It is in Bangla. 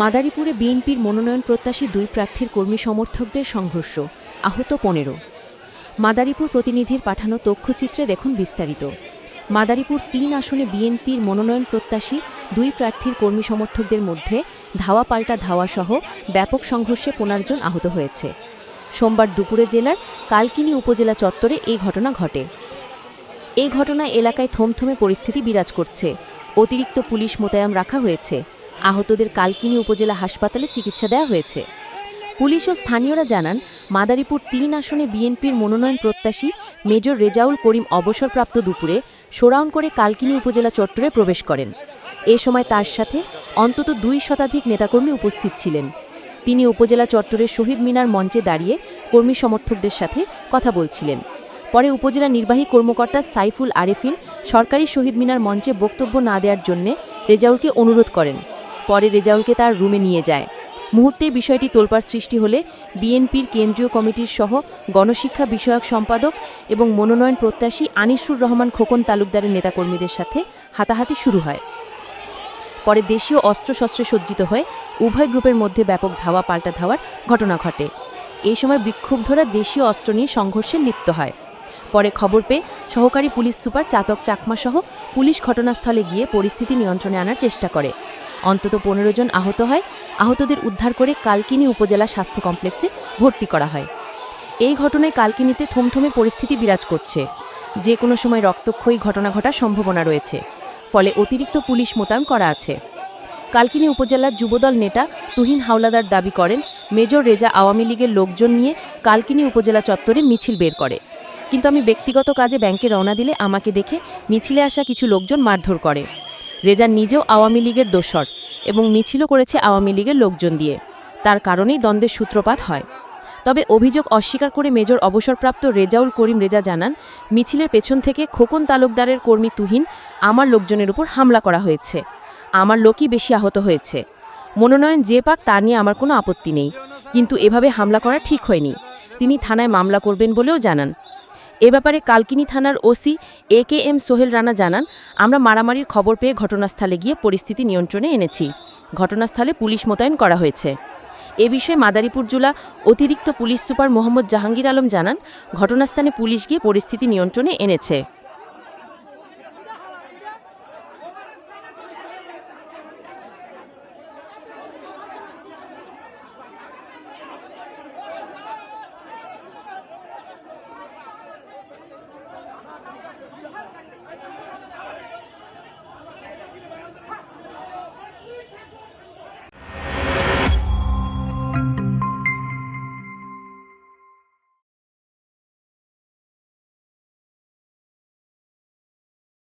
মাদারীপুরে বিএনপির মনোনয়ন প্রত্যাশী দুই প্রার্থীর কর্মী সমর্থকদের সংঘর্ষ, আহত পনেরো। মাদারীপুর প্রতিনিধির পাঠানো তথ্যচিত্রে দেখুন বিস্তারিত। মাদারীপুর তিন আসনে বিএনপির মনোনয়ন প্রত্যাশী দুই প্রার্থীর কর্মী সমর্থকদের মধ্যে ধাওয়া পাল্টা ধাওয়া সহ ব্যাপক সংঘর্ষে পনেরো আহত হয়েছে। সোমবার দুপুরে জেলার কালকিনি উপজেলা চত্বরে এই ঘটনা ঘটে। এই ঘটনায় এলাকায় থমথমে পরিস্থিতি বিরাজ করছে। অতিরিক্ত পুলিশ মোতায়েন রাখা হয়েছে। আহতদের কালকিনি উপজেলা হাসপাতালে চিকিৎসা দেওয়া হয়েছে। পুলিশ ও স্থানীয়রা জানান, মাদারীপুর তিন আসনে বিএনপির মনোনয়ন প্রত্যাশী মেজর রেজাউল করিম অবসরপ্রাপ্ত দুপুরে সোরাউন করে কালকিনি উপজেলা চত্বরে প্রবেশ করেন। এ সময় তার সাথে অন্তত দুই শতাধিক নেতাকর্মী উপস্থিত ছিলেন। তিনি উপজেলা চত্বরের শহীদ মিনার মঞ্চে দাঁড়িয়ে কর্মী সমর্থকদের সাথে কথা বলছিলেন। পরে উপজেলা নির্বাহী কর্মকর্তা সাইফুল আরেফিন সরকারি শহীদ মিনার মঞ্চে বক্তব্য না দেওয়ার জন্য রেজাউলকে অনুরোধ করেন। পরে রেজাউলকে তার রুমে নিয়ে যায়। মুহূর্তে বিষয়টি তোলপাড় সৃষ্টি হলে বিএনপির কেন্দ্রীয় কমিটির সহ গণশিক্ষা বিষয়ক সম্পাদক এবং মনোনয়ন প্রত্যাশী আনিসুর রহমান খোকন তালুকদারের নেতাকর্মীদের সাথে হাতাহাতি শুরু হয়। পরে দেশীয় অস্ত্রশস্ত্রে সজ্জিত হয়ে উভয় গ্রুপের মধ্যে ব্যাপক ধাওয়া পাল্টা ধাওয়ার ঘটনা ঘটে। এই সময় বিক্ষুব্ধরা দেশীয় অস্ত্র নিয়ে সংঘর্ষে লিপ্ত হয়। পরে খবর পেয়ে সহকারী পুলিশ সুপার চাতক চাকমা সহ পুলিশ ঘটনাস্থলে গিয়ে পরিস্থিতি নিয়ন্ত্রণে আনার চেষ্টা করে। অন্তত পনেরো জন আহত হয়। আহতদের উদ্ধার করে কালকিনি উপজেলা স্বাস্থ্য কমপ্লেক্সে ভর্তি করা হয়। এই ঘটনায় কালকিনিতে থমথমে পরিস্থিতি বিরাজ করছে। যে কোনো সময় রক্তক্ষয়ী ঘটনা ঘটার সম্ভাবনা রয়েছে, ফলে অতিরিক্ত পুলিশ মোতায়েন করা আছে। কালকিনি উপজেলার যুবদল নেতা তুহিন হাওলাদার দাবি করেন, মেজর রেজা আওয়ামী লীগের লোকজন নিয়ে কালকিনি উপজেলা চত্বরে মিছিল বের করে। কিন্তু আমি ব্যক্তিগত কাজে ব্যাংকে রওনা দিলে আমাকে দেখে মিছিলে আসা কিছু লোকজন মারধর করে। রেজা নিজেও আওয়ামী লীগের দোসর এবং মিছিলও করেছে আওয়ামী লীগের লোকজন দিয়ে। তার কারণেই দ্বন্দ্বের সূত্রপাত হয়। তবে অভিযোগ অস্বীকার করে মেজর অবসরপ্রাপ্ত রেজাউল করিম রেজা জানান, মিছিলের পেছন থেকে খোকন তালুকদারের কর্মী তুহিন আমার লোকজনের উপর হামলা করা হয়েছে। আমার লোকই বেশি আহত হয়েছে। মনোনয়ন যে পাক তা নিয়ে আমার কোনো আপত্তি নেই। কিন্তু এভাবে হামলা করা ঠিক হয়নি। তিনি থানায় মামলা করবেন বলেও জানান। এ ব্যাপারে কালকিনি থানার OC A K M Sohel Rana জানান, আমরা মারামারির খবর পেয়ে ঘটনাস্থলে গিয়ে পরিস্থিতি নিয়ন্ত্রণে এনেছি। ঘটনাস্থলে পুলিশ মোতায়েন করা হয়েছে। এ বিষয়ে মাদারীপুর জেলা অতিরিক্ত পুলিশ সুপার মোহাম্মদ জাহাঙ্গীর আলম জানান ঘটনাস্থানে পুলিশ গিয়ে পরিস্থিতি নিয়ন্ত্রণে এনেছে।